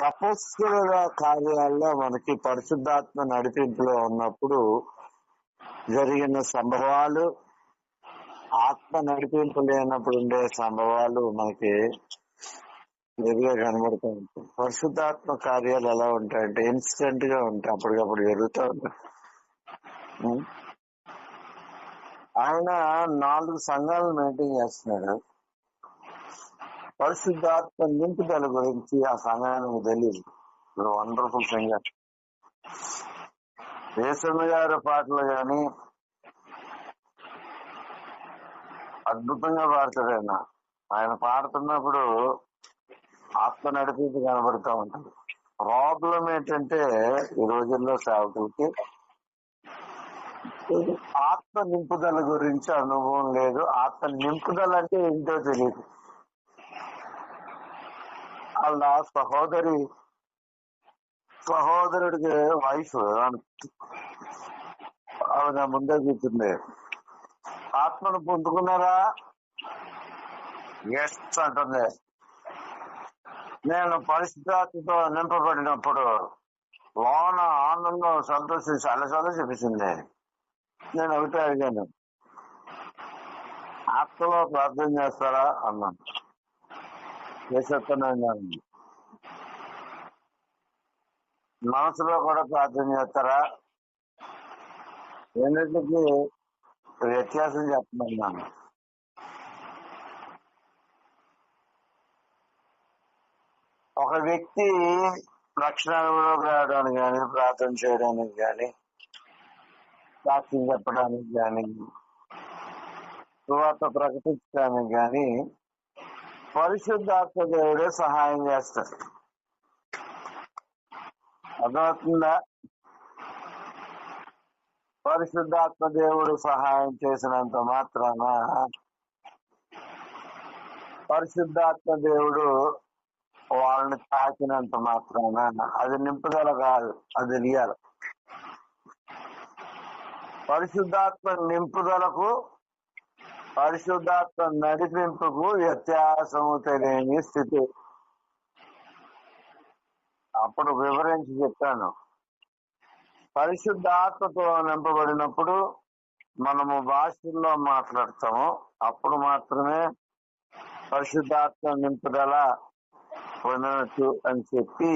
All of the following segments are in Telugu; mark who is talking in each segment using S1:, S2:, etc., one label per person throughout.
S1: తపస్సుల కార్యాల్లో మనకి పరిశుద్ధాత్మ నడిపింపులో ఉన్నప్పుడు జరిగిన సంభవాలు ఆత్మ నడిపింపు లేనప్పుడు ఉండే సంభవాలు మనకి ఎదురుగా కనబడుతూ ఉంటాయి. పరిశుద్ధాత్మ కార్యాలు ఎలా ఉంటాయంటే ఇన్స్టెంట్గా ఉంటాయి అప్పటికప్పుడు జరుగుతూ ఉంటాయి. ఆయన నాలుగు సంఘాలు మెయింటైన్ చేస్తున్నాడు. పరిశుద్ధాత్మ నింపుదల గురించి ఆ సంఘానికి తెలియదు వండర్ఫుల్ సింగర్ దేశమ్మ గారి పాటలు గాని అద్భుతంగా పాడతాడు ఆయన. ఆయన పాడుతున్నప్పుడు ఆత్మ నడిపించి కనబడుతూ ఉంటుంది. ప్రాబ్లం ఏంటంటే ఈ రోజుల్లో సేవకులకి ఆత్మ నింపుదల గురించి అనుభవం లేదు. ఆత్మ నింపుదల అంటే ఏంటో తెలియదు వాళ్ళ సహోదరి సహోదరుడికి వయసు ఆవిడ ముందే కూర్చుంది ఆత్మను పొందుకున్నారా? ఎస్ అంటుంది. నేను పరిస్థితితో నింపబడినప్పుడు లోన ఆనందం సంతోషించి అలసలు చూపించింది. నేను ఒకటే అడిగాను. ఆత్మలో ప్రార్థన చేస్తారా? అన్నాను. చేసేస్తున్నాను మనసులో కూడా ప్రార్థన చేస్తారా? రెండింటికి వ్యత్యాసం చెప్తున్నాను ఒక వ్యక్తి లక్షణాలలో రావడానికి కానీ ప్రార్థన చేయడానికి కానీ సాక్ష్యం చెప్పడానికి కానీ తర్వాత ప్రకటించడానికి కానీ పరిశుద్ధాత్మ దేవుడే సహాయం చేస్తాడు. అర్థమవుతుందా? పరిశుద్ధాత్మ దేవుడు సహాయం చేసినంత మాత్రాన పరిశుద్ధాత్మ దేవుడు వాళ్ళని తాకినంత మాత్రాన అది నింపుదల కాదు అది రియల్. పరిశుద్ధాత్మ నింపుదలకు పరిశుద్ధాత్మ నడిపింపుకు వ్యత్యాసము తెలియని స్థితి. అప్పుడు వివరించి చెప్పాను పరిశుద్ధాత్మతో నింపబడినప్పుడు మనము భాషల్లో మాట్లాడతాము. అప్పుడు మాత్రమే పరిశుద్ధాత్మ నింపుదల పొందవచ్చు అని చెప్పి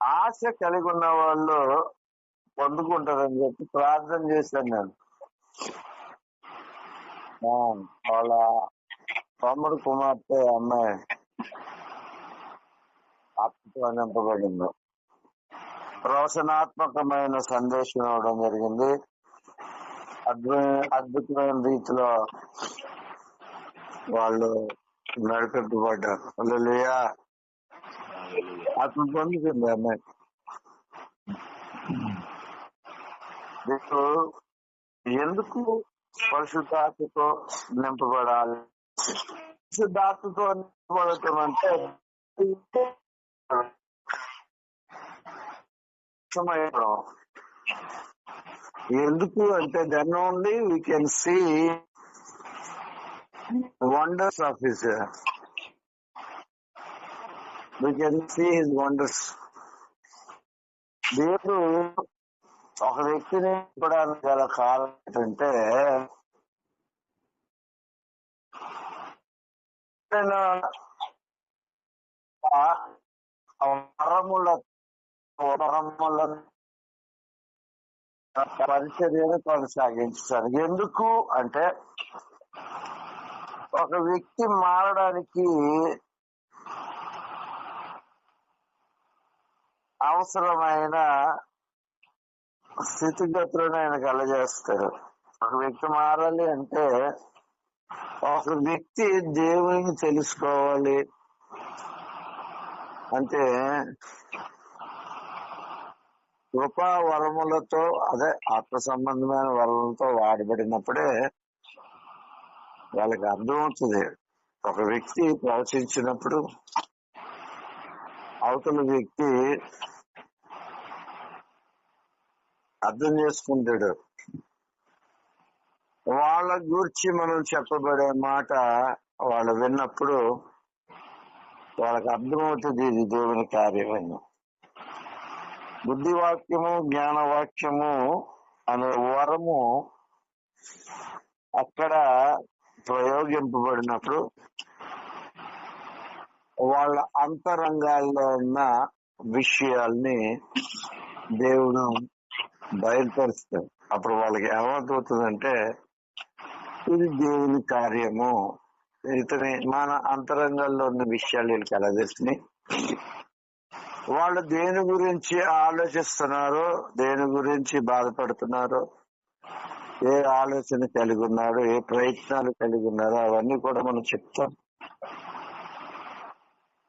S1: ఆశ కలిగి ఉన్న వాళ్ళు పొందుకుంటారని చెప్పి ప్రార్థన చేశాను నేను. వాళ్ళ తమ్ముడు కుమార్తె అమ్మాయి ఆత్మతో నింపబడింది. రోషణాత్మకమైన సందేశం ఇవ్వడం జరిగింది. అద్భుత అద్భుతమైన రీతిలో వాళ్ళు నడిపింపబడ్డారు హల్లెలూయా. ఆత్మ పొందుతుంది అమ్మాయి. ఎందుకు పరిశుద్ధాత్మతో నింపబడాలి? పరిశుద్ధాత్మతో నింపబడటం అంటే ఎందుకు అంటే then only we can see wonders of his we can see his wonders దేవుడు ఒక వ్యక్తిని కూడా గల కారణం ఏంటంటే ఆయన వరముల వరముల పరిచర్యను కొనసాగించడానికి. ఎందుకు అంటే ఒక వ్యక్తి మారడానికి అవసరమైన స్థితిగతులను ఆయన కలజేస్తారు ఒక వ్యక్తి మారాలి అంటే ఒక వ్యక్తి దేవుని తెలుసుకోవాలి అంటే కృపా వరములతో అదే ఆత్మ సంబంధమైన వరములతో వాడబడినప్పుడే వాళ్ళకి అర్థమవుతుంది ఒక వ్యక్తి ప్రవచించినప్పుడు అవతల వ్యక్తి అర్థం చేసుకుంటాడు. వాళ్ళ గురించి మనం చెప్పబడే మాట వాళ్ళు విన్నప్పుడు వాళ్ళకి అర్థమవుతుంది ఇది దేవుని కార్యమని బుద్ధివాక్యము జ్ఞానవాక్యము అనే వరము అక్కడ ప్రయోగింపబడినప్పుడు వాళ్ళ అంతరంగాల్లో ఉన్న విషయాల్ని దేవుడు బయలుపరుస్తాడు అప్పుడు వాళ్ళకి ఏమవుతుందంటే ఇది దేవుని కార్యము. ఇతని మన అంతరంగాల్లో ఉన్న విషయాలు వీళ్ళకి ఎలా తెలిసినాయి వాళ్ళు దేని గురించి ఆలోచిస్తున్నారో దేని గురించి బాధపడుతున్నారో ఏ ఆలోచన కలిగి ఉన్నారో ఏ ప్రయత్నాలు కలిగి ఉన్నారో అవన్నీ కూడా మనం చెప్తాం.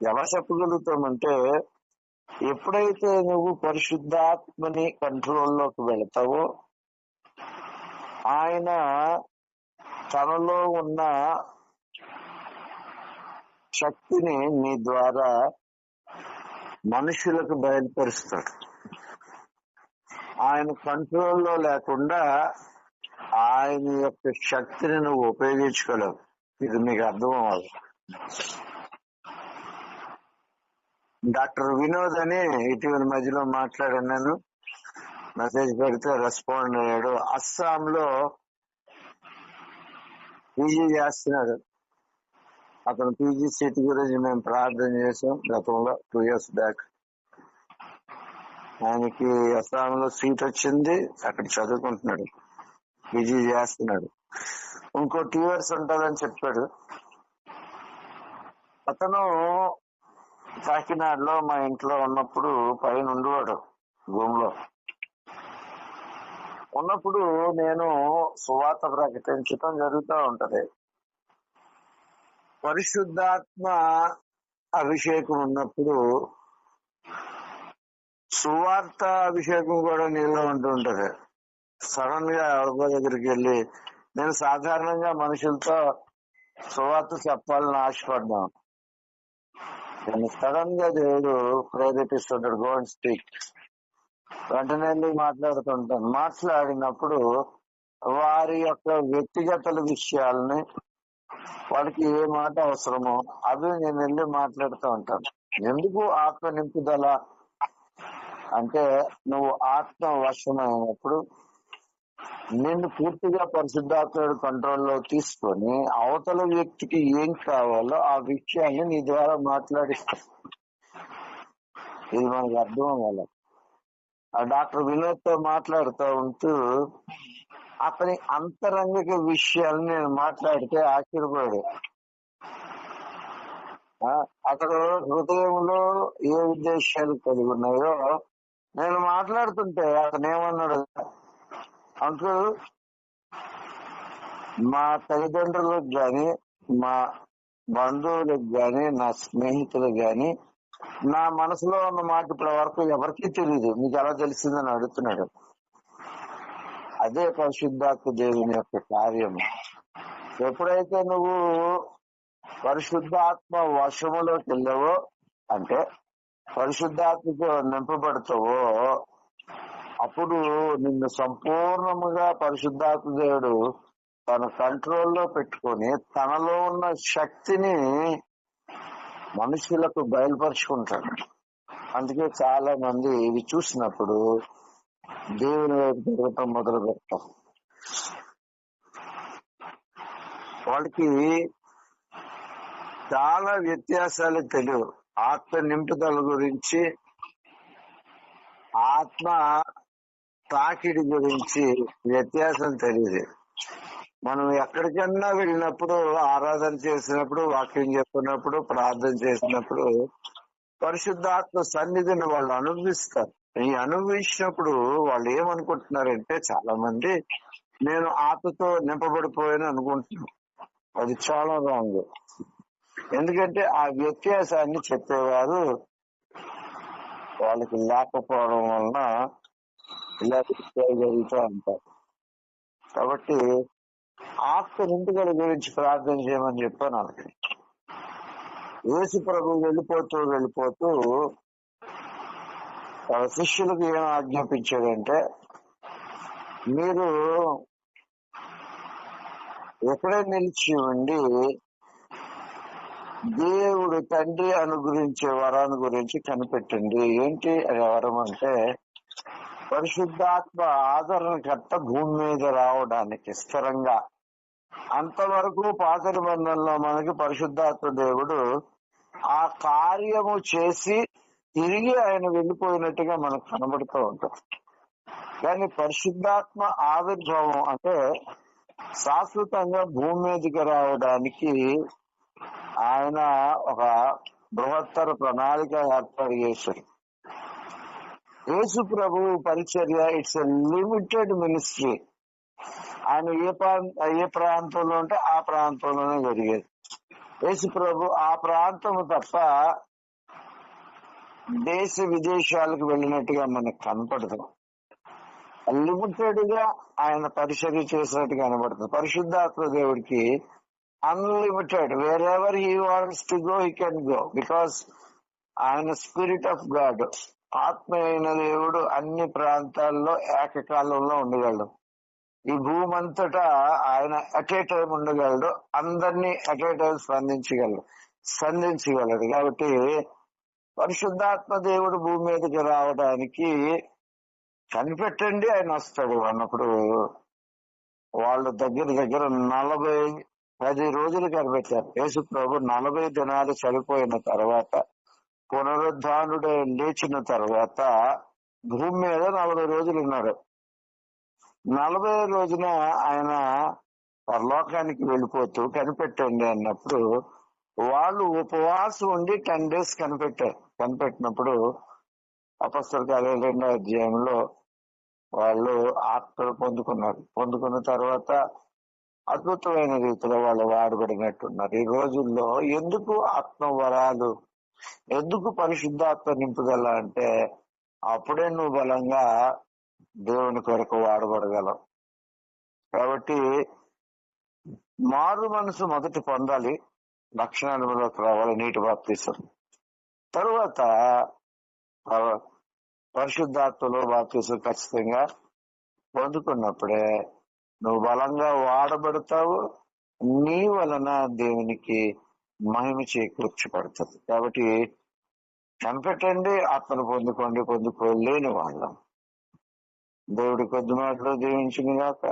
S1: ఎలా చెప్పగలుగుతామంటే ఎప్పుడైతే నువ్వు పరిశుద్ధాత్మని కంట్రోల్లోకి వెళతావో ఆయన తనలో ఉన్న శక్తిని నీ ద్వారా మనుషులకు బయలుపరుస్తాడు. ఆయన కంట్రోల్లో లేకుండా ఆయన యొక్క శక్తిని నువ్వు ఉపయోగించుకోలేవు. ఇది మీకు అర్థం అవ్వాలి డాక్టర్ వినోద్ అని ఇటీవల మధ్యలో మాట్లాడన్నాను మెసేజ్ పెడితే రెస్పాండ్ అయ్యాడు. అస్సాంలో పీజీ చేస్తున్నాడు. అతను పీజీ సీట్ గురించి మేము ప్రార్థన చేసాం గతంలో టూ ఇయర్స్ బ్యాక్. ఆయనకి అస్సాంలో సీట్ వచ్చింది అక్కడ చదువుకుంటున్నాడు. పీజీ చేస్తున్నాడు. ఇంకో టూ ఇయర్స్ ఉంటుందని చెప్పాడు. అతను కాకినాడలో మా ఇంట్లో ఉన్నప్పుడు పైన ఉండేవాడు భూమిలో. ఉన్నప్పుడు నేను సువార్త ప్రకటించటం జరుగుతూ ఉంటది. పరిశుద్ధాత్మ అభిషేకం ఉన్నప్పుడు సువార్త అభిషేకం కూడా నీలో ఉంటూ ఉంటది. సడన్గా ఎవరికో దగ్గరికి వెళ్ళి నేను సాధారణంగా మనుషులతో సువార్త చెప్పాలని ఆశపడ్డాను. కానీ సడన్గా దేవుడు ప్రేరేపిస్తుంటాడు గో అండ్ స్పీక్. వెంటనే వెళ్ళి మాట్లాడుతుంటాను మాట్లాడినప్పుడు వారి యొక్క వ్యక్తిగత విషయాలని వాళ్ళకి ఏ మాట అవసరమో అవి నేను వెళ్ళి మాట్లాడుతూ ఉంటాను. ఎందుకు ఆత్మ నింపుదల? అంటే నువ్వు ఆత్మ వశమైనప్పుడు నిన్ను పూర్తిగా పరిశుద్ధాత్ముడు కంట్రోల్లో తీసుకొని అవతల వ్యక్తికి ఏం కావాలో ఆ విషయాన్ని నీ ద్వారా మాట్లాడిస్తా ఇది మనకు అర్థం అవ్వాలి ఆ డాక్టర్ వినోద్తో మాట్లాడుతూ ఉంటూ అతని అంతరంగిక విషయాలు నేను మాట్లాడితే ఆశ్చర్యపోయాడు. అతడు హృదయంలో ఏ ఉద్దేశాలు కలిగి ఉన్నాయో నేను మాట్లాడుతుంటే అతను ఏమన్నాడు? అంకుల్ మా తల్లిదండ్రులకు గాని మా బంధువులకు గాని నా స్నేహితులకు గాని నా మనసులో ఉన్న మాట ఇప్పటి వరకు ఎవరికీ తెలియదు మీకు ఎలా తెలిసిందని అడుగుతున్నాడు. అదే పరిశుద్ధాత్మ దేవుని యొక్క కార్యం. ఎప్పుడైతే నువ్వు పరిశుద్ధాత్మ వశములోకి వెళ్ళావో అంటే పరిశుద్ధాత్మతో నింపబడతావో అప్పుడు నిన్ను సంపూర్ణముగా పరిశుద్ధాత్మ దేవుడు తన కంట్రోల్లో పెట్టుకొని తనలో ఉన్న శక్తిని మనుషులకు బయలుపరుచుకుంటాడు. అందుకే చాలా మంది ఇవి చూసినప్పుడు దేవుని వైపు తిరగటం మొదలు పెడతాం వాళ్ళకి చాలా వ్యత్యాసాలు తెలియవు. ఆత్మ నింపుదల గురించి ఆత్మ తాకిడి గురించి వ్యత్యాసం తెలియదు మనం ఎక్కడికన్నా వెళ్ళినప్పుడు ఆరాధన చేసినప్పుడు వాక్యం చెప్పినప్పుడు ప్రార్థన చేసినప్పుడు పరిశుద్ధాత్మ సన్నిధిని వాళ్ళు అనుభవిస్తారు. ఈ అనుభవించినప్పుడు వాళ్ళు ఏమనుకుంటున్నారంటే చాలా మంది నేను ఆతతో నింపబడిపోయాను అనుకుంటున్నాను. అది చాలా రాంగ్. ఎందుకంటే ఆ వ్యత్యాసాన్ని చెప్పేవారు వాళ్ళకి లేకపోవడం వలన ఇలా జరుగుతూ ఉంటారు కాబట్టి ఆత్మ గురించి ప్రార్థన చేయమని చెప్పాను వాళ్ళకి. యేసు ప్రభు వెళ్ళిపోతూ వెళ్ళిపోతూ తన శిష్యులకు ఏం ఆజ్ఞాపించాడంటే మీరు ఎక్కడే నిలిచి ఉండి దేవుడు తండ్రి అనుగురించే వరాన్ని గురించి కనిపెట్టండి. ఏంటి అది వరం అంటే పరిశుద్ధాత్మ ఆదరణకర్త భూమి మీద రావడానికి స్థిరంగా. అంతవరకు పాత నిబంధనలో మనకి పరిశుద్ధాత్మ దేవుడు ఆ కార్యము చేసి తిరిగి ఆయన వెళ్ళిపోయినట్టుగా మనకు కనబడుతూ ఉంటాం కానీ పరిశుద్ధాత్మ ఆవిర్భావం అంటే శాశ్వతంగా భూమి మీదకి రావడానికి ఆయన ఒక బృహత్తర ప్రణాళిక ఏర్పాటు చేశారు యేసు ప్రభు పరిచర్య ఇట్స్ ఎ లిమిటెడ్ మినిస్ట్రీ. ఆయన ఏ ప్రాంత ఏ ప్రాంతంలో ఉంటే ఆ ప్రాంతంలోనే జరిగేది. యేసు ప్రభు ఆ ప్రాంతం తప్ప దేశ విదేశాలకు వెళ్ళినట్టుగా మనకు కనపడదు. లిమిటెడ్గా ఆయన పరిచర్య చేసినట్టు కనబడుతుంది. పరిశుద్ధాత్మ దేవుడికి unlimited. Wherever he wants to go he can go because ఆయన స్పిరిట్ ఆఫ్ గాడ్ ఆత్మ అయిన దేవుడు అన్ని ప్రాంతాల్లో ఏకకాలంలో ఉండగలడు. ఈ భూమంతటా ఆయన అట్ ఏ టైం ఉండగలడు. అందరినీ అట్ ఏ టైం స్పందించగలడు. స్పందించగలడు. కాబట్టి పరిశుద్ధాత్మ దేవుడు భూమి మీదకి రావడానికి కనిపెట్టండి ఆయన వస్తాడు. అన్నప్పుడు వాళ్ళ దగ్గర దగ్గర నలభై పది రోజులు కనిపెట్టారు. యేసు ప్రభు నలభై దినాలు చనిపోయిన తర్వాత పునరుద్ధానుడే లేచిన తర్వాత భూమి మీద నలభై రోజులు ఉన్నాడు నలభై రోజున ఆయన పరలోకానికి వెళ్ళిపోతూ కనిపెట్టండి అన్నప్పుడు వాళ్ళు ఉపవాసం ఉండి టెన్ డేస్ కనిపెట్టారు కనిపెట్టినప్పుడు అపస్తుల కార్యాలు రెండో అధ్యాయంలో వాళ్ళు ఆత్మలు పొందుకున్నారు. పొందుకున్న తర్వాత అద్భుతమైన రీతిలో వాళ్ళు వాడబడినట్టున్నారు. ఈ రోజుల్లో ఎందుకు ఆత్మ వరాలు ఎందుకు పరిశుద్ధాత్మ నింపుదల అంటే అప్పుడే నువ్వు బలంగా దేవుని కొరకు వాడబడగలవు. కాబట్టి మారు మనసు మొదటి పొందాలి లక్షణాలలోకి రావాలి నీటి బాప్తీసం. తరువాత పరిశుద్ధాత్మలో బాప్తీసం ఖచ్చితంగా పొందుకున్నప్పుడే నువ్వు బలంగా వాడబడతావు నీ వలన దేవునికి మహిమ చేకూర్చబడుతుంది కాబట్టి చంపెట్టండి ఆత్మను పొందుకోండి పొందుకోలేని వాళ్ళం. దేవుడి కొద్ది మాటలు దీవించిన కాక